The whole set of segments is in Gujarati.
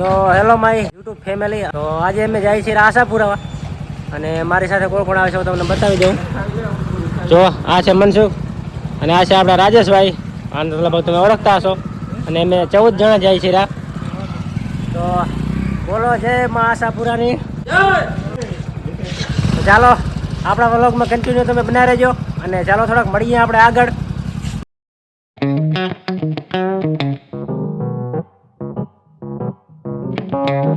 તો હેલો માય યુટ્યુબ ફેમિલી તો આજે અમે જાય છીએ આશાપુરા અને મારી સાથે કોણ કોણ આવે છે, હું તમને બતાવી દઉં. જો, આ છે મનસુખ અને આ છે આપણા રાજેશભાઈ. આને લગભગ તમે ઓળખતા હશો. અને અમે ચૌદ જણા જાય છીએ રા. તો બોલો, જય મા આશાપુરાની. ચાલો, આપણા વ્લોગમાં કન્ટિન્યુ તમે બનાવી રહેજો. અને ચાલો થોડાક મળીએ આપણે આગળ. તો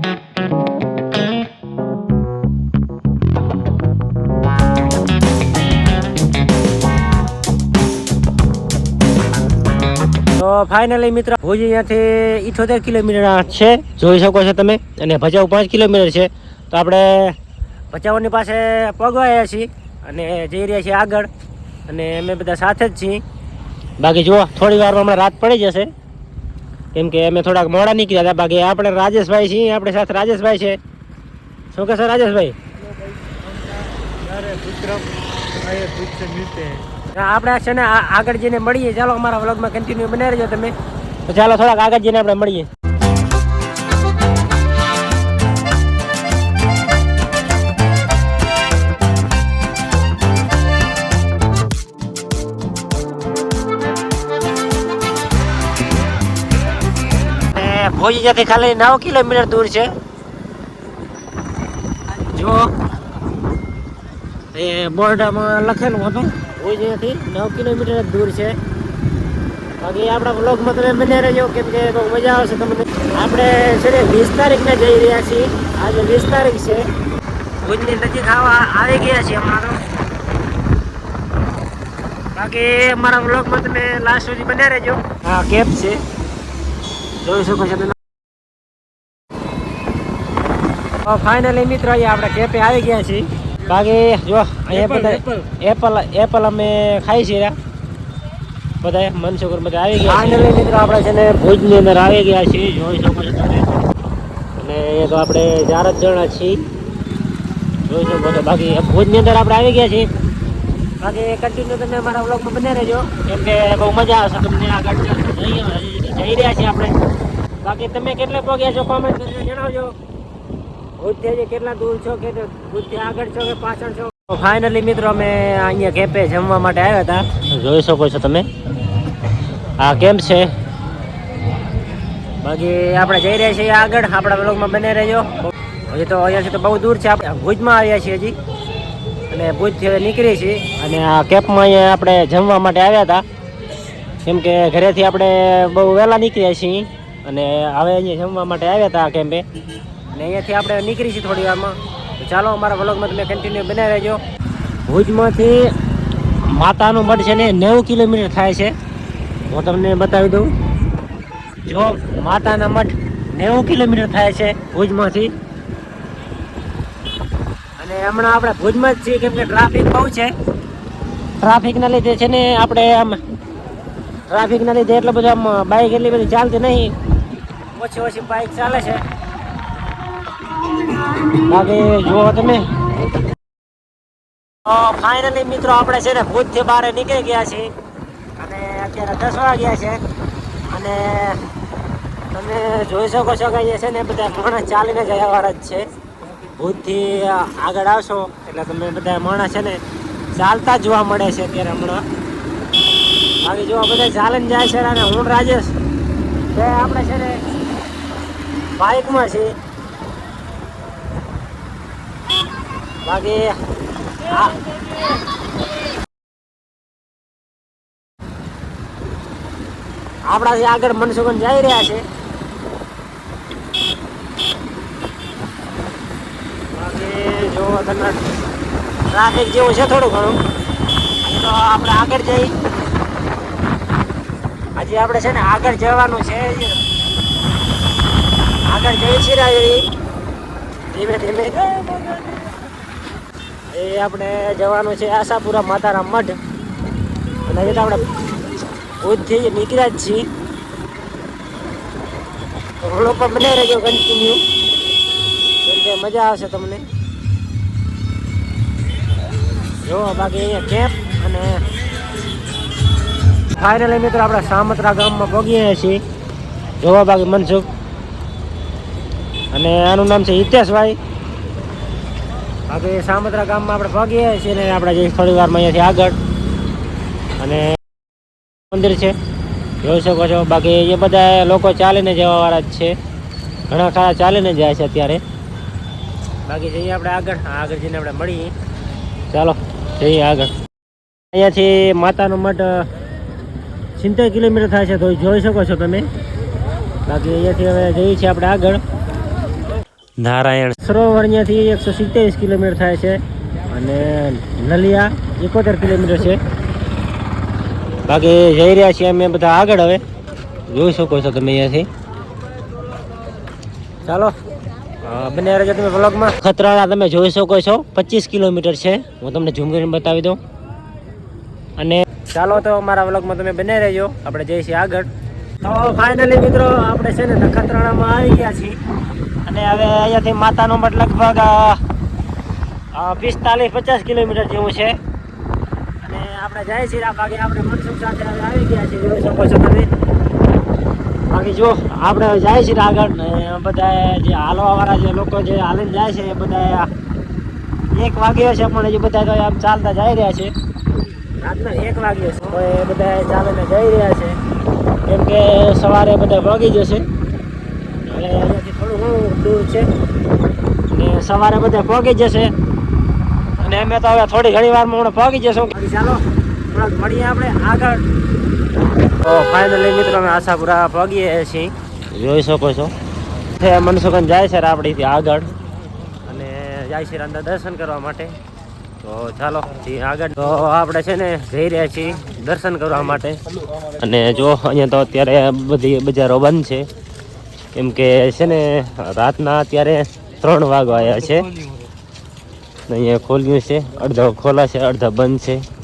ફાઇનલી મિત્ર, ભુજ અહીંયાથી ઇઠોતેર કિલોમીટર છે. જોઈ શકો છો તમે. અને ભચાઉ પાંચ કિલોમીટર છે. તો આપણે ભચાઉની પાસે પગવાયા છીએ અને જઈ રહ્યા છીએ આગળ. અને અમે બધા સાથે જ છીએ. બાકી જુઓ, થોડી વારમાં હમણાં રાત પડી જશે. કેમ કે અમે થોડાક મોડા નીકળ્યા હતા, બાકી આપણે રાજેશભાઈ છીએ, આપણે સાથે રાજેશભાઈ છે. શું કહેશો રાજેશભાઈ? આપણે છે ને આગળ જઈને મળીએ. ચાલો અમારા વ્લોગમાં કન્ટિન્યુ બનાવી રહેજો તમે. તો ચાલો થોડાક આગળ જઈને આપણે મળીએ. ભુજ ત્યાંથી ખાલી નવ કિલોમીટર દૂર છે. જો, એ બોર્ડમાં લખેલું હતું ભુજ નવ કિલોમીટર દૂર છે. બાકી આપણા બ્લોગમાં તમે બને રહેજો, કેમ કે બહુ મજા આવશે તમને. આપણે છે ને વીસ તારીખને જઈ રહ્યા છીએ. આજે વીસ તારીખ છે. ભુજની નજીક આવા આવી ગયા છીએ અમારો બાકી અમારા બ્લોગમાં તમે લાસ્ટ સુધી બને રહેજો. હા કેબ છે? જોઈ શકો છો તમે ફાઇનલી મિત્રો અહીંયા આપણે કેપે આવી ગયા છીએ. બાકી જો અહીંયા બધા એપલ એપલ અમે ખાઈ છીએ બધા મનસુકર બધા આવી ગયા ફાઇનલી મિત્રો આપણે છે ને ભુજની અંદર આવી ગયા છીએ. જોઈ શકો છો તમે. અને એ તો આપણે ચાર જ જણા છીએ. જોઈ શકો છો. બાકી ભુજની અંદર આપણે આવી ગયા છીએ. બાકી કન્ટિન્યુ તમે અમારા વ્લોગમાં બને રહેજો. કેમ કે બહુ મજા આવશે તમને આગળ જઈ રહ્યા છીએ આપણે. બાકી તમે કેટલે પગ્યા છો કોમેન્ટ કરીને જણાવજો. ભુજથી કેટલા દૂર છો કે ભુજથી આગળ છો કે પાછળ છો? ફાઇનલી મિત્રો અમે અહીંયા કેમ્પે જમવા માટે આવ્યા હતા. જોઈ શકો છો તમે. આ કેમ્પ છે? બાકી આપણે જઈ રહ્યા છીએ આગળ. આપણા બ્લોગમાં બને રહેજો. હજી તો અહીંયાથી તો બહુ દૂર છે. આપણે ભુજમાં આવ્યા છીએ હજી. અને ભુજથી હવે નીકળી છીએ. અને આ કેમ્પમાં અહીંયા આપણે જમવા માટે આવ્યા હતા. કેમ કે ઘરેથી આપણે બહુ વહેલા નીકળ્યા છીએ. અને હવે અહીંયા જમવા માટે આવ્યા હતા આ કેમ્પે. અને અહીંયાથી આપણે નીકળી છીએ થોડી વારમાં. ચાલો અમારા વ્લોગમાં તમે કન્ટિન્યુ બનાવી રહેજો. ભુજમાંથી માતાનું મઠ છે ને નેવું કિલોમીટર થાય છે. હું તમને બતાવી દઉં. જો માતાના મઠ નેવું કિલોમીટર થાય છે ભુજમાંથી. અને હમણાં આપણે ભુજમાં જ છીએ કેમ કે ટ્રાફિક બહુ છે. ટ્રાફિકના લીધે છે ને આપણે આમ ટ્રાફિકના લીધે એટલો બધો આમ બાઇક એટલી બધી ચાલતી નહીં. ઓછી ઓછી બાઇક ચાલે છે. બાકી જુઓ તમે. ફાઇનલી મિત્રો આપણે છે ને ભુજથી બહાર નીકળી ગયા છીએ. અને અત્યારે દસ વાગ્યા છે. અને તમે જોઈ શકો છો કે અહીંયા છે ને બધા માણસ ચાલીને ગયા વાળા જ છે. ભુજથી આગળ આવશો એટલે તમે બધા માણસ છે ને ચાલતા જોવા મળે છે અત્યારે હમણાં. બાકી જોવા બધા ચાલીને જાય છે અને હું રાજેશ આપણે છે ને બાઇકમાં છે. બાકી આ આપણાથી આગળ મનસુખન જઈ રહ્યા છે. બાકી, જો તમને ટ્રાફિક જેવું છે થોડું ઘણું, તો આપણે આગળ જઈ. હજી આપણે છે ને આગળ જવાનું છે. આગળ જઈ છીએ રાજી ધીમે ધીમે. એ આપણે જવાનું છે આશાપુરા માતાના મઠ અને એ તો આપણે ભુજથી નીકળ્યા જ છીએ. તો લોકો બને રહેજો કન્ટિન્યુ કેમ મજા આવશે તમને. જો બાકી અહીંયા કેમ્પ અને ફાઇનલી મિત્રો આપણે સામત્રા ગામમાં પગીએ છીએ. જોવા બાકી મનસુખ. અને આનું નામ છે હિતેશભાઈ. બાકી સામત્રા ગામમાં આપણે ભાગીએ છીએ ને આપણે જઈએ થોડી વારમાં અહીંયાથી આગળ. અને મંદિર છે. જોઈ શકો છો, બાકી એ બધા લોકો ચાલીને જવાવાળા જ છે. ઘણા ખરા ચાલીને જાય છે અત્યારે. બાકી જઈએ આપણે આગળ. આગળ જઈને આપણે મળીએ. ચાલો, જઈએ આગળ. અહીંયાથી માતાનો મઠ સિત્તેર કિલોમીટર થાય છે, તો જોઈ શકો છો તમે. બાકી અહીંયાથી હવે જઈએ છીએ આપણે આગળ. નારાયણ. સરોવર અહીંયાથી એકસો સિત્તેરીસ કિલોમીટર થાય છે અને નલિયા એકોતેર કિલોમીટર છે. બાકી જઈ રહ્યા છીએ અમે બધા આગળ હવે. જોઈ શકો છો તમે અહીંયાથી. ચાલો બને રહેજો તમે વ્લોગમાં ખતરાળા તમે જોઈ શકો છો, પચીસ કિલોમીટર છે. હું તમને ઝૂમ કરીને બતાવી દઉં. અને ચાલો તો અમારા વ્લોગમાં તમે બને રહેજો. આપણે જઈશું આગળ. તો ફાઇનલી મિત્રો આપણે છે ને નખત્રાણામાં આવી ગયા છીએ. અને હવે અહીંયાથી માતાનો મઠ લગભગ પિસ્તાલીસ પચાસ કિલોમીટર જેવું છે. અને આપણે જાય છીએ ભાગે આપણે મનસુખ સાથે આવી ગયા છીએ. જોઈ શકો છો તમે. બાકી જો, આપણે જાય છીએ આગળ. બધા જે હાલવાવાળા જે લોકો જે હાલીને જાય છે, એ બધા એક વાગ્યો છે, પણ હજી બધા તો આમ ચાલતા જઈ રહ્યા છે. રાતના એક વાગ્યો છે. તો એ બધા ચાલીને જઈ રહ્યા છે. કેમ કે સવારે બધા ભાગી જશે. એટલે અહીંયાથી થોડું ઘણું દૂર છે. ને સવારે બધા પહોંચી જશે. અને અમે તો હવે થોડી ઘણી વારમાં હમણાં પહોંચી જશું. ચાલો થોડાક મળીએ આપણે આગળ. તો ફાઇનલી મિત્રો અમે આશાપુરા પહોંચીએ છીએ. જોઈ શકો છો. છે મનસુખન જાય છે આપણીથી આગળ. અને જાય છે અંદર દર્શન કરવા માટે. તો ચાલો આગળ. તો આપણે છે ને જઈ રહ્યા છીએ. દર્શન કરવા માટે. અને જો અહીંયા તો અત્યારે બધી બજારો બંધ છે. કેમ કે છે ને, રાતના અત્યારે ત્રણ વાગવા આવ્યા છે. અહીંયા ખોલ્યું છે. અડધા ખોલા છે, અડધા બંધ છે.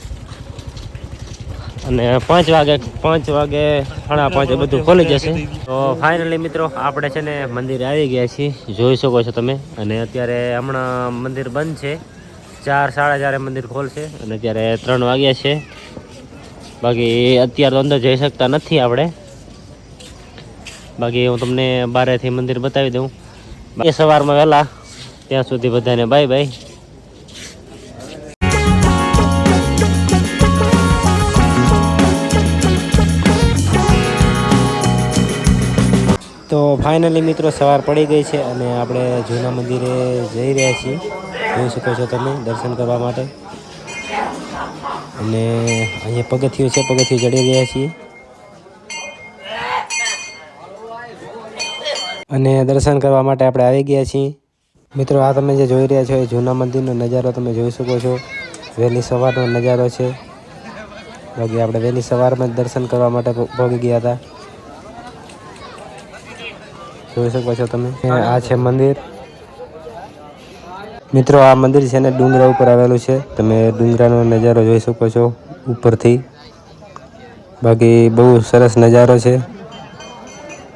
અને પાંચ વાગે પાંચ વાગે સાડા પાંચે બધું ખોલી જશે. તો ફાઇનલી મિત્રો, આપણે છે ને મંદિરે આવી ગયા છીએ. જોઈ શકો છો તમે. અને અત્યારે હમણાં મંદિર બંધ છે. ચાર, સાડા ચારે મંદિર ખોલશે. અને અત્યારે ત્રણ વાગ્યા છે. બાકી અત્યારે તો અંદર જઈ શકતા નથી આપણે. બાકી હું તમને બારેથી મંદિર બતાવી દઉં. એ સવારમાં વહેલા, ત્યાં સુધી બધાને બાય બાય તો ફાઇનલી મિત્રો સવાર પડી ગઈ છે અને આપણે જૂના મંદિરે જઈ રહ્યા છીએ. જોઈ શકો છો તમે દર્શન કરવા માટે. અને અહીંયા પગથિયું છે, પગથિયું ચડી રહ્યા છીએ. અને દર્શન કરવા માટે આપણે આવી ગયા છીએ. મિત્રો, આ તમે જે જોઈ રહ્યા છો, એ જૂના મંદિરનો નજારો તમે જોઈ શકો છો. વહેલી સવારનો નજારો છે. બાકી આપણે વહેલી સવારમાં જ દર્શન કરવા માટે પહોંચી ગયા હતા. જોઈ શકો છો તમે. આ છે મંદિર. મિત્રો, આ મંદિર છે ને ડુંગરા ઉપર આવેલું છે. તમે ડુંગરાનો નજારો જોઈ શકો છો ઉપરથી. બાકી બહુ સરસ નજારો છે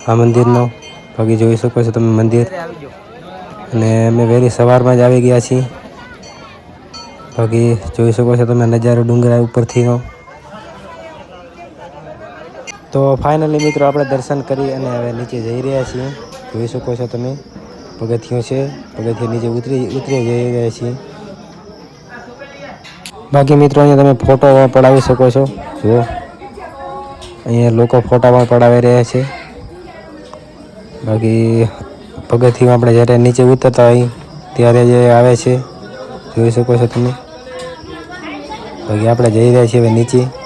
આ મંદિરનો. બાકી જોઈ શકો છો તમે મંદિર. અને અમે વહેલી સવારમાં જ આવી ગયા છીએ. બાકી જોઈ શકો છો તમે નજારો ડુંગરા ઉપરથીનો. તો ફાઇનલી મિત્રો, આપણે દર્શન કરી અને હવે નીચે જઈ રહ્યા છીએ. જોઈ શકો છો તમે. પગથિયું છે. પગથિયા નીચે ઉતરી ઉતરી જઈ રહ્યા છીએ. બાકી મિત્રો, અહીંયા તમે ફોટો પડાવી શકો છો. જુઓ. અહીંયા લોકો ફોટા પણ પડાવી રહ્યા છે. બાકી પગથિયું આપણે જ્યારે નીચે ઉતરતા હોય, ત્યારે જે આવે છે, જોઈ શકો છો તમે. બાકી આપણે જઈ રહ્યા છીએ હવે નીચે.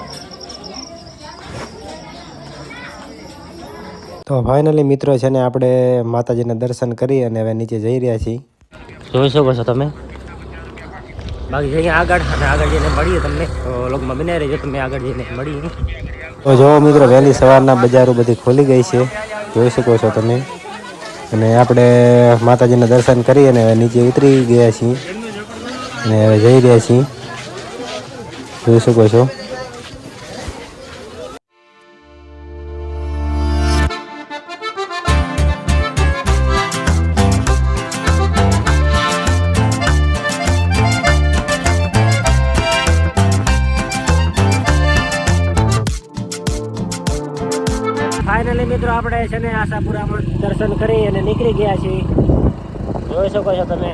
તો ફાઇનલી મિત્રો છે ને આપણે માતાજીના દર્શન કરી અને હવે નીચે જઈ રહ્યા છીએ. જોઈ શકો છો તમે. બાકી જઈએ આગળ અને આગળ જઈને મળીએ તમને. લોકમાં બનાવી રહેજો તમે આગળ જઈને મળીએ. તો જો મિત્રો વહેલી સવારના બજારો બધી ખોલી ગઈ છે. જોઈ શકો છો તમે. અને આપણે માતાજીના દર્શન કરી અને હવે નીચે ઉતરી ગયા છીએ. અને હવે જઈ રહ્યા છીએ. જોઈ શકો છો. મિત્રો, આપણે છે ને આશાપુરામાં દર્શન કરી અને નીકળી ગયા છીએ. જોઈ શકો છો તમે.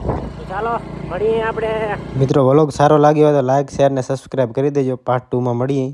ચાલો, મળીએ આપણે. મિત્રો વ્લોગ સારો લાગ્યો હોય તો લાઈક શેર ને સબસ્ક્રાઇબ કરી દેજો. પાર્ટ ટુમાં મળીએ.